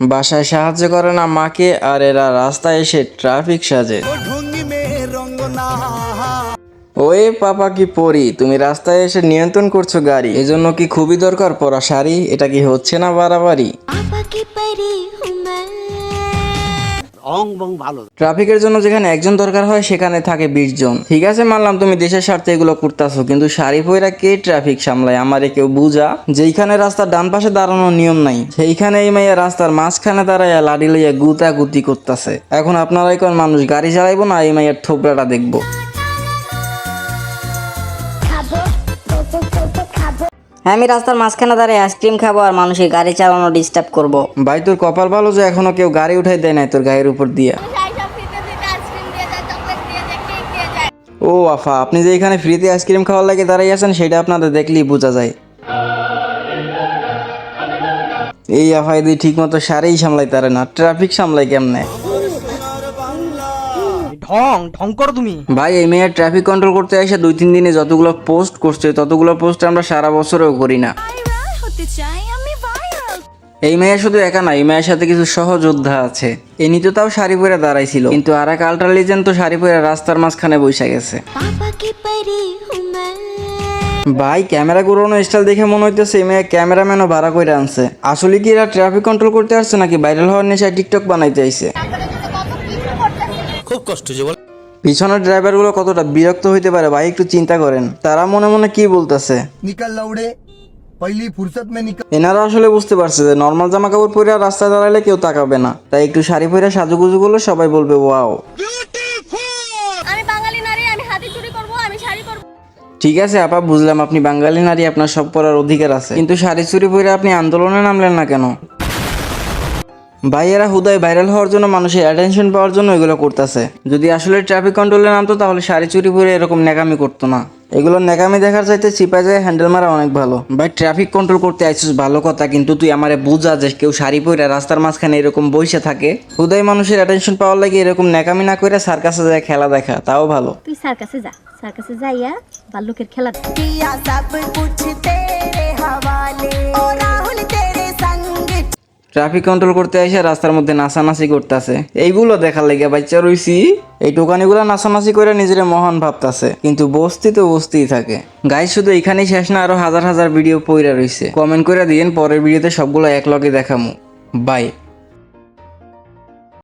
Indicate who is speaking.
Speaker 1: বাসায় সাহায্য করে না মাকে আর এরা রাস্তায় এসে ট্রাফিক সাজে। ওয়ে পাপা কি পরি তুমি রাস্তায় এসে নিয়ন্ত্রণ করছ গাড়ি। এজন্য কি খুবই দরকার পরা শাড়ি? এটা কি হচ্ছে না বাড়াবাড়ি?
Speaker 2: ভালো।
Speaker 1: ট্রাফিকের জন্য যেখানে একজন দরকার হয়, সেখানে থাকে বিশ জন। ঠিক আছে, মানলাম তুমি দেশের স্বার্থে এগুলো করতেছো, কিন্তু শারিফ পয়রা কে ট্রাফিক সামলায়? আমারে কেউ বুঝা? যেইখানে রাস্তার ডান পাশে দাঁড়ানোর নিয়ম নাই, সেইখানে এই মাইয়া রাস্তার মাঝখানে দাঁড়াইয়া লাড়ি লইয়া গুতা গুতি করতেছে। এখন আপনারাই কোন মানুষ, গাড়ি চালাইবো না, এই মাইয়ার থোপড়াটা দেখব।
Speaker 3: আমি রাস্তার মাঝখানে দাঁড়িয়ে আইসক্রিম খাব আর মানুষের গাড়ি চালানো ডিস্টার্ব করব।
Speaker 1: ভাই তোর কপাল ভালো যে এখনও কেউ গাড়ি উঠাই দেয় নাই তোর গায়ের উপর দিয়া। ও আফা আপনি যে এখানে ফ্রিতে আইসক্রিম খাওয়ার লাগে দাঁড়াই আছেন সেটা আপনাদের দেখলেই বোঝা যায়। এই আফা এদি ঠিক মতো সারেই সামলাই তারে না। ট্রাফিক সামলাই কেমনে?
Speaker 2: ঢং ঢং করো তুমি।
Speaker 1: ভাই এই মেয়ে ট্রাফিক কন্ট্রোল করতে এসে দুই তিন দিনে যতগুলো পোস্ট করছে ততগুলো পোস্ট আমরা সারা বছরেও করি না। এই মেয়ে শুধু একা না এই মেয়ের সাথে কিছু সহযোদ্ধা আছে। এনি তো তাও শাড়ি পরে দাঁড়াইছিল কিন্তু আর এক আল্ট্রা লিজেন্ড তো শাড়ি পরে রাস্তার মাঝখানে বসে গেছে। ভাই ক্যামেরা ঘুরানো স্টাইল দেখে মনে হইতেছে এই মেয়ে ক্যামেরাম্যানও ভাড়া করে আনছে। আসলে কি এরা ট্রাফিক কন্ট্রোল করতে আসছে নাকি ভাইরাল হওয়ার নেশায় টিকটক বানাইতে আইছে?
Speaker 4: খুব কষ্ট যে বল।
Speaker 1: পিছনের ড্রাইভারগুলো কতটা বিরক্ত হইতে পারে ভাই একটু চিন্তা করেন। তারা মনে মনে কি বলতেছে?
Speaker 5: নিকাল লাউড়ে
Speaker 1: এনারা আসলে বুঝতে পারছে যে নর্মাল জামা কাপড় পরে রাস্তায় দাঁড়ালে কেউ তাকাবে না। তাই একটু শাড়ি পরে সাজুগুজু করলে সবাই বলবে ওয়াও ঠিক আছে আপা বুঝলাম আপনি বাঙালি নারী আপনার সব পড়ার অধিকার আছে। কিন্তু শাড়ি চুরি পরে আপনি আন্দোলনে নামলেন না কেন? ভাইয়েরা হুদায় ভাইরাল হওয়ার জন্য মানুষের অ্যাটেনশন পাওয়ার জন্য এগুলো করতেছে। যদি আসলে ট্রাফিক কন্ট্রোলে নামতো তাহলে শাড়ি চুরি পরে এরকম ন্যাকামি করতো না। এগুলো ন্যাকামি দেখার চাইতে চিপা যায় হ্যান্ডেল মারা অনেক ভালো। ভাই ট্রাফিক কন্ট্রোল করতে আইছিস ভালো কথা কিন্তু তুই আমারে বুঝা যে কেউ শাড়ি পরে রাস্তার মাঝখানে এরকম বসে থাকে। হুদায় মানুষের অ্যাটেনশন পাওয়ার লাগে এরকম ন্যাকামি না করে সার্কাসে যায় খেলা দেখা তাও ভালো।
Speaker 6: তুই সার্কাসে যা সার্কাসে যাইয়া ভাল্লুকের খেলা
Speaker 1: ট্রাফিক কন্ট্রোল করতে এসে রাস্তার মধ্যে নাচানাচি করতেছে। এইগুলো দেখার লেগে বাচ্চা রইছি, এই টোকানিগুলো নাচানাচি করে নিজের মহান ভাবতাছে, কিন্তু বস্তি তো বস্তিই থাকে। গাই শুধু এখানেই শেষ না, আরও হাজার হাজার ভিডিও পইরা রইছে। কমেন্ট করে দিয়েন, পরের ভিডিওতে সবগুলো এক লগে দেখামু। বাই